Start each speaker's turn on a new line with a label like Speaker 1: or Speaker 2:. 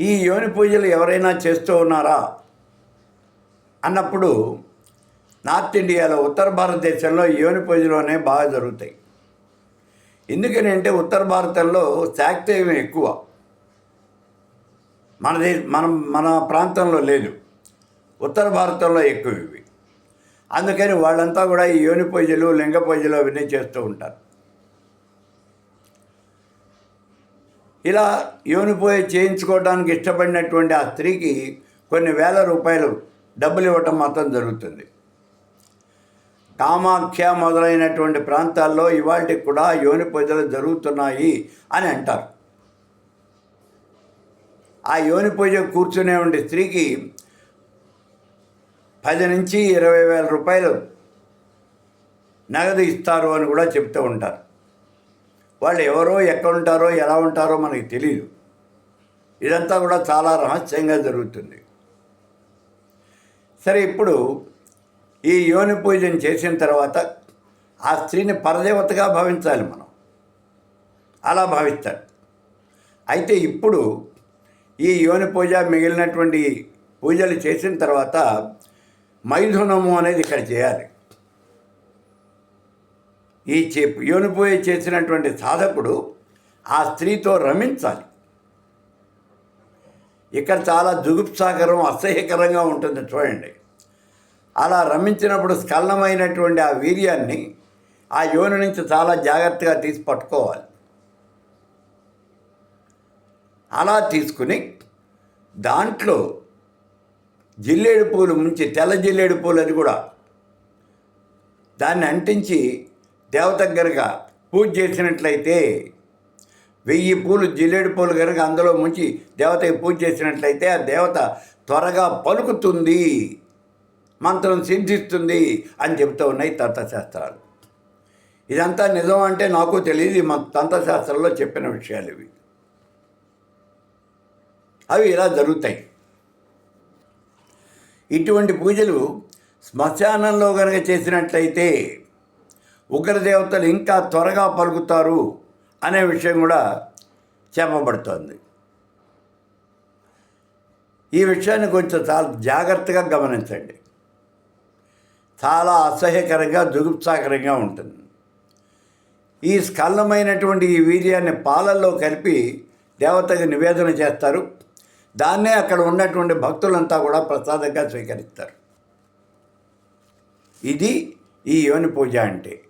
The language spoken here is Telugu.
Speaker 1: ఈ యోని పూజలు ఎవరైనా చేస్తూ ఉన్నారా? అన్నప్పుడు నార్త్ ఇండియాలో ఉత్తర భారతదేశంలో యోని యోని పూజలోనే బాగా జరుగుతాయి. ఎందుకని అంటే ఉత్తర భారతంలో శాక్తేయం ఎక్కువ. మన దేశ మనం మన ప్రాంతంలో లేదు. ఉత్తర భారతంలో ఎక్కువ ఇవి. అందుకని వాళ్ళంతా కూడా ఈ యోని పూజలు లింగ పూజలు అవన్నీ చేస్తూ ఉంటారు. ఇలా యోని చేయించుకోవడానికి ఇష్టపడినటువంటి ఆ స్త్రీకి కొన్ని వేల రూపాయలు డబ్బులు ఇవ్వటం మాత్రం జరుగుతుంది. కామాఖ్య మొదలైనటువంటి ప్రాంతాల్లో ఇవాళకి కూడా యోని పూజలు జరుగుతున్నాయి అని అంటారు. ఆ యోని పూజ కూర్చునే ఉండే స్త్రీకి పది నుంచి ఇరవై వేల రూపాయలు నగదు ఇస్తారు అని కూడా చెప్తూ ఉంటారు. వాళ్ళు ఎవరో ఎక్కడ ఉంటారో ఎలా ఉంటారో మనకి తెలియదు ఇదంతా కూడా చాలా రహస్యంగా జరుగుతుంది. సరే ఇప్పుడు ఈ యోని పూజను చేసిన తర్వాత ఆ స్త్రీని పరదేవతగా భావించాలి మనం. అలా భావిస్తారు. అయితే ఇప్పుడు ఈ యోని పూజ మిగిలినటువంటి పూజలు చేసిన తర్వాత మైథునము అనేది ఇక్కడ చేయాలి. ఈ చే యోని చేసినటువంటి సాధకుడు ఆ స్త్రీతో రమించాలి. ఇక్కడ చాలా జుగుప్సాకరం అసహ్యకరంగా ఉంటుంది చూడండి. అలా రమించినప్పుడు స్కలనమైనటువంటి ఆ వీర్యాన్ని ఆ యోని నుంచి చాలా జాగ్రత్తగా తీసి పట్టుకోవాలి. అలా తీసుకుని దాంట్లో జిల్లేడు పూలు ముంచి తెల్ల జిల్లేడు పూలు అది కూడా దాన్ని అంటించి దేవత గనుక పూజ చేసినట్లయితే వెయ్యి పూలు జిల్లేడు పూలు కనుక అందులో ముంచి దేవతకి పూజ చేసినట్లయితే ఆ దేవత త్వరగా పలుకుతుంది మంత్రం సిద్ధిస్తుంది అని చెప్తూ ఉన్నాయి తంత్రశాస్త్రాలు. ఇదంతా నిజం అంటే నాకు తెలియదు మన తంత్రశాస్త్రంలో చెప్పిన విషయాలు ఇవి. అవి ఇలా జరుగుతాయి. ఇటువంటి పూజలు శ్మశానంలో కనుక చేసినట్లయితే ఉగ్రదేవతలు ఇంకా త్వరగా పలుకుతారు అనే విషయం కూడా చెప్పబడుతోంది. ఈ విషయాన్ని కొంచెం చాలా జాగ్రత్తగా గమనించండి. చాలా అసహ్యకరంగా దుగుప్సాకరంగా ఉంటుంది. ఈ స్కలమైనటువంటి ఈ వీర్యాన్ని పాలల్లో కలిపి దేవతకు నివేదన చేస్తారు. దాన్నే అక్కడ ఉన్నటువంటి భక్తులంతా కూడా ప్రసాదంగా స్వీకరిస్తారు. ఇది ఈ యోని పూజ అంటే.